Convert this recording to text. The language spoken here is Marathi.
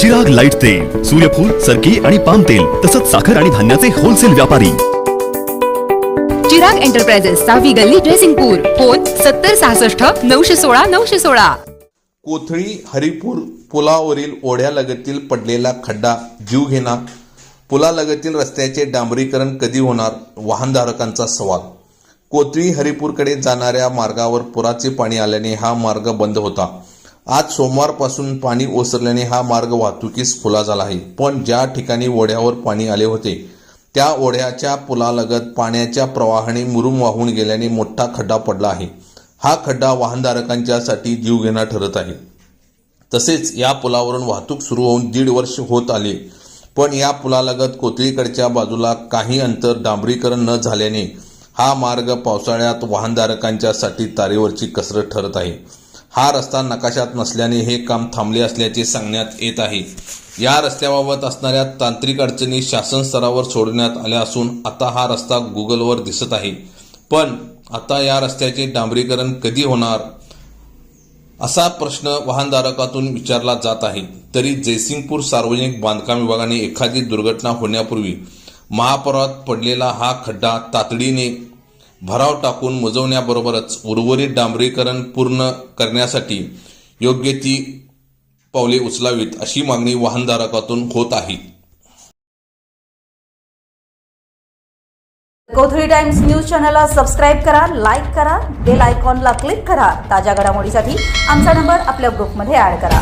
चिराग लाइट तेल सूर्यफूल सरकी आणि पाम तेल तसंच साखर आणि धान्याचे होलसेल व्यापारी. चिराग एंटरप्राइजेस सहावी गल्ली ड्रेसिंगपूर फोन सत्तर सहासष्ट नऊशे सोळा नऊशे सोळा. कोथळी हरिपूर पुलावरील ओढ्यालगतील पडलेला खड्डा जीवघेणा पुलालगतील रस्त्याचे डांबरीकरण कधी होणार? वाहनधारकांचा सवाल. कोथळी हरिपूरकडे जाणाऱ्या मार्गावर पुराचे पाणी आल्याने हा मार्ग बंद होता. आज सोमवारपासून पाणी ओसरल्याने हा मार्ग वाहतुकीस खुला झाला आहे. पण ज्या ठिकाणी ओढ्यावर पाणी आले होते त्या ओढ्याच्या पुलालगत पाण्याच्या प्रवाहाने मुरुम वाहून गेल्याने मोठा खड्डा पडला आहे. हा खड्डा वाहनधारकांच्यासाठी जीवघेणा ठरत आहे. तसेच या पुलावरून वाहतूक सुरू होऊन दीड वर्ष होत आले पण या पुलालगत कोथळीकडच्या बाजूला काही अंतर डांबरीकरण न झाल्याने हा मार्ग पावसाळ्यात वाहनधारकांच्यासाठी तारेवरची कसरत ठरत आहे. हा रस्ता नकाशात नसल्याने हे काम थांबले असल्याचे सांगण्यात येत आहे. या रस्त्याबाबत असणाऱ्या तांत्रिक अडचणी शासन स्तरावर सोडण्यात आल्या असून आता हा रस्ता गुगलवर दिसत आहे. पण आता या रस्त्याचे डांबरीकरण कधी होणार? असा प्रश्न वाहनधारकातून विचारला जात आहे. तरी जयसिंगपूर सार्वजनिक बांधकाम विभागाने एखादी दुर्घटना होण्यापूर्वी महापौरात पडलेला हा खड्डा तातडीने भराव टाकून मुजवण्याबरोबरच उर्वरित डांबरीकरण पूर्ण करण्यासाठी योग्य ती पावले उचलावीत अशी मागणी वाहनधारकातून होत आहे. कोथळी टाइम्स न्यूज चॅनलला सबस्क्राईब करा लाईक करा बेल आयकॉनला क्लिक करा. ताज्या घडामोडीसाठी आमचा नंबर आपल्या ग्रुपमध्ये ॲड करा.